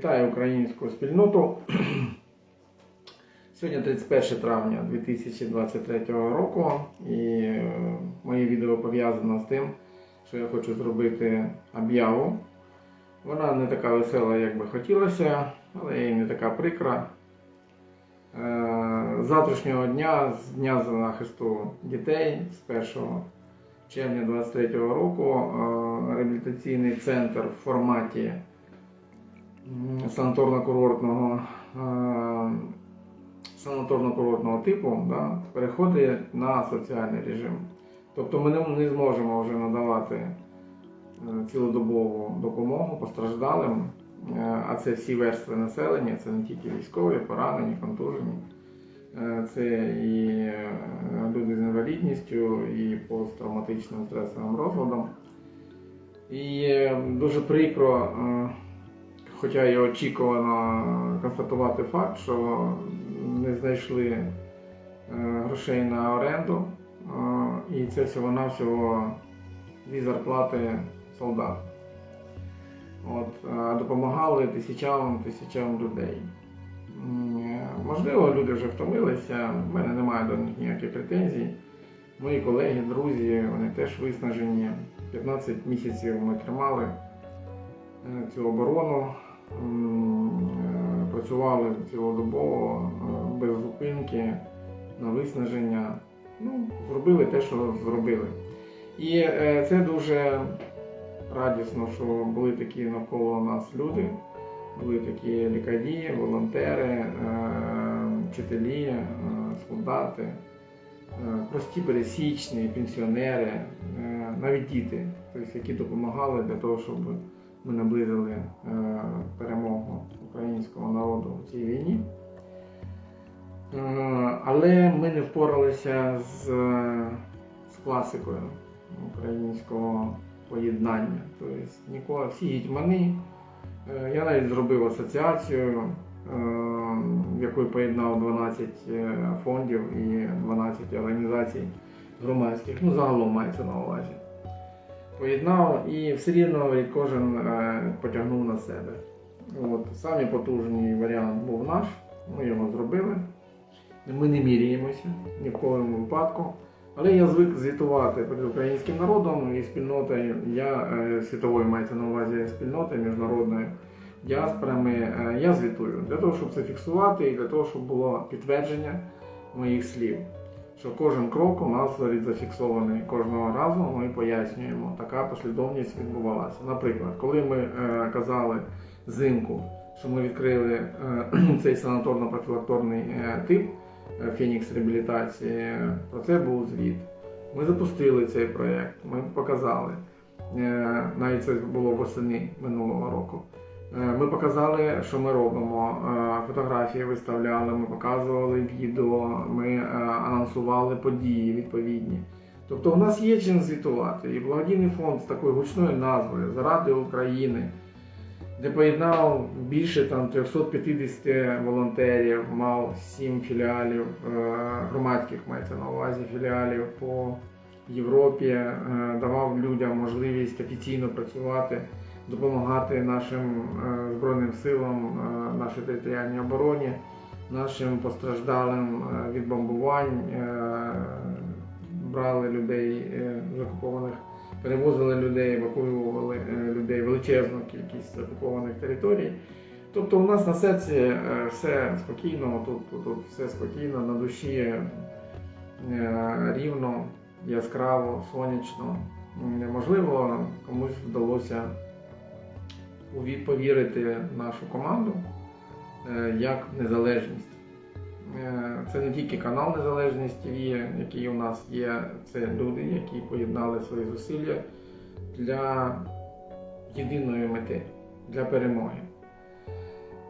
Вітаю українську спільноту. Сьогодні 31 травня 2023 року, і е, моє відео пов'язано з тим, що я хочу зробити об'яву. Вона не така весела, як би хотілося, але і не така прикра. Е, З завтрашнього дня, з Дня захисту дітей, з 1 червня 2023 року, е, реабілітаційний центр в форматі санаторно-курортного е, санаторно-курортного типу да, переходить на соціальний режим. Тобто ми не, зможемо вже надавати е, цілодобову допомогу постраждалим, е, а це всі верстви населення, це не тільки військові, поранені, контужені. Це і люди з інвалідністю, і посттравматичним стресовим розладом. І дуже прикро, хоча і очікувано констатувати факт, що не знайшли е, грошей на оренду, е, і це всього-навсього дві зарплати солдат. От, допомагали тисячам тисячам людей. Е, Можливо, люди вже втомилися, в мене немає до них ніяких претензій. Мої колеги, друзі, вони теж виснажені. 15 місяців ми тримали е, цю оборону, е, працювали цілодобово, е, без зупинки, на виснаження. Ну, зробили те, що зробили. І е, це дуже радісно, що були такі навколо нас люди, були такі лікарі, волонтери, е, вчителі, е, солдати, е, прості пересічні, пенсіонери, е, навіть діти, тобто, які допомагали для того, щоб ми наблизили е, перемогу українського народу в цій війні. Е, Але ми не впоралися з, з класикою українського поєднання. Тобто ніколи всі гетьмани. Е, Я навіть зробив асоціацію, е, в якої поєднав 12 е, фондів і 12 організацій громадських. Ну, загалом мається на увазі. Поєднав і все рівно кожен е, потягнув на себе. От, самий потужний варіант був наш, ми його зробили. Ми не міряємося ні в коєму випадку. Але я звик звітувати перед українським народом і спільнотою. Я е, світовою мається на увазі спільнотою міжнародною діаспорами. е, Я звітую для того, щоб це фіксувати, і для того, щоб було підтвердження моїх слів. Що кожен крок у нас зафіксований кожного разу. Ми пояснюємо, така послідовність відбувалася. Наприклад, коли ми е, казали взимку, що ми відкрили е, цей санаторно-профілакторний е, тип. Фенікс реабілітації. Про це був звіт. Ми запустили цей проєкт, ми показали. Навіть це було восени минулого року. Е, Ми показали, що ми робимо. Е, Фотографії виставляли, ми показували відео, ми е, анонсували події відповідні. Тобто у нас є чим звітувати. І благодійний фонд з такою гучною назвою Заради України де поєднав більше там 350 волонтерів, мав 7 філіалів громадських мається на увазі філіалів по Європі, давав людям можливість офіційно працювати, допомагати нашим е, збройним силам, е, нашій територіальній обороні, нашим постраждалим е, від бомбувань, брали людей з окупованих перевозили людей, евакуювали людей, величезну кількість окупованих територій. Тобто у нас на серці все спокійно, тут, тут, все спокійно, на душі рівно, яскраво, сонячно. Можливо, комусь вдалося повірити нашу команду е, як незалежність. Е, Це не тільки канал Незалежність ТВ, який у нас є, це люди, які поєднали свої зусилля для єдиної мети, для перемоги.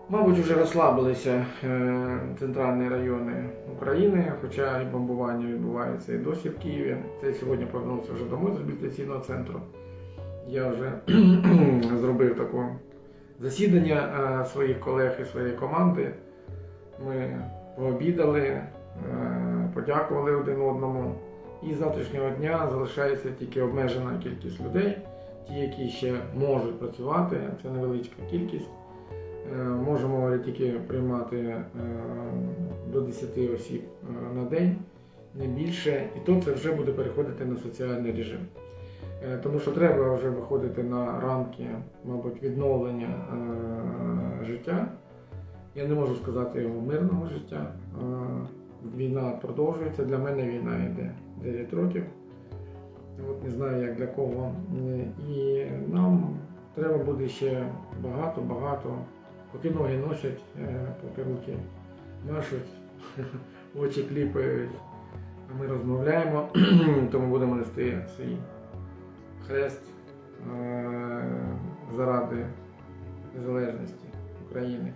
Мабуть, вже розслабилися е, центральні райони України, хоча і бомбування відбувається і досі в Києві. Це сьогодні повернувся вже домой з реабілітаційного центру. Я вже зробив таке засідання е, своїх колег і своєї команди. Ми пообідали, е, подякували один одному. І з завтрашнього дня залишається тільки обмежена кількість людей, ті, які ще можуть працювати, це невеличка кількість. Е, Можемо тільки приймати до 10 осіб на день, не більше, і то це вже буде переходити на соціальний режим. Е, Тому що треба вже виходити на рамки, мабуть, відновлення е, життя. Я не можу сказати його мирного життя. Е, Війна продовжується. Для мене війна йде 9 років. От не знаю, як для кого. І нам треба буде ще багато-багато. Поки ноги носять, поки руки машуть, очі кліпають. Ми розмовляємо, тому будемо нести свій хрест е, заради незалежності України.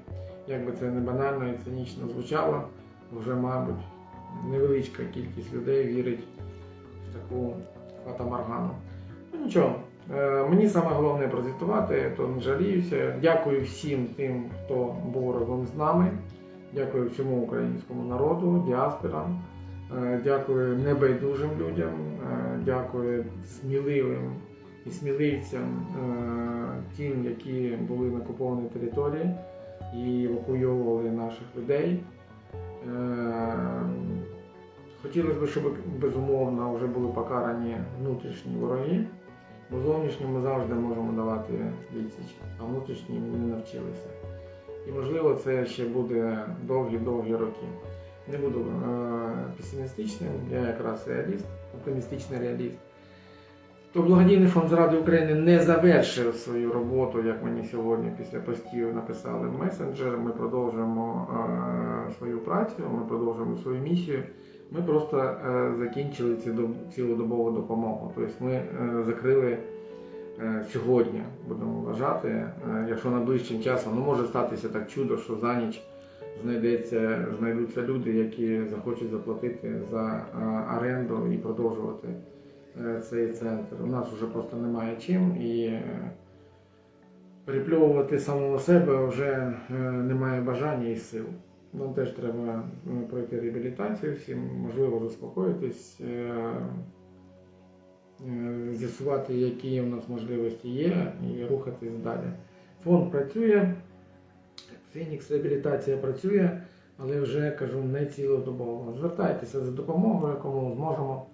Як би це не банально і цинічно звучало, вже, мабуть, невеличка кількість людей вірить в таку фатаморгану. Ну нічого, е, мені саме головне прозвітувати, то не жаліюся. Дякую всім тим, хто був разом з нами. Дякую всьому українському народу, діаспорам. Е, Дякую небайдужим людям, е, дякую сміливим і сміливцям, е, тим, які були на окупованій території і евакуйовували наших людей. Хотілося б, щоб безумовно вже були покарані внутрішні вороги, бо зовнішні ми завжди можемо давати відсіч, а внутрішні ми не навчилися. І можливо це ще буде довгі-довгі роки. Не буду песимістичним, я якраз реаліст, оптимістичний реаліст. То благодійний фонд заради України не завершив свою роботу, як мені сьогодні після постів написали в месенджер. Ми продовжуємо свою працю, ми продовжуємо свою місію. Ми просто е, закінчили доб- цілодобову допомогу. Тобто ми е, закрили е, сьогодні, будемо вважати, якщо найближчим часом, ну може статися так чудо, що за ніч знайдеться, знайдуться люди, які захочуть заплатити за оренду і продовжувати е, цей центр. У нас вже просто немає чим і е, перепльовувати самого себе вже е, немає бажання і сил. Нам теж треба пройти реабілітацію всім, можливо, заспокоїтись, з'ясувати, які в нас можливості є, і рухатись далі. Фонд працює, Фенікс реабілітація працює, але вже кажу не цілодобово. Звертайтеся за допомогою, кому зможемо,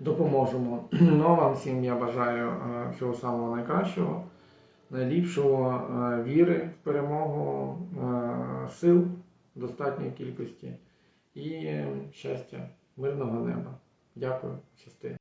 допоможемо. Ну а вам всім я бажаю е, всього самого найкращого, найліпшого е, віри в перемогу, е, сил достатньої кількості і щастя, мирного неба. Дякую, щасти.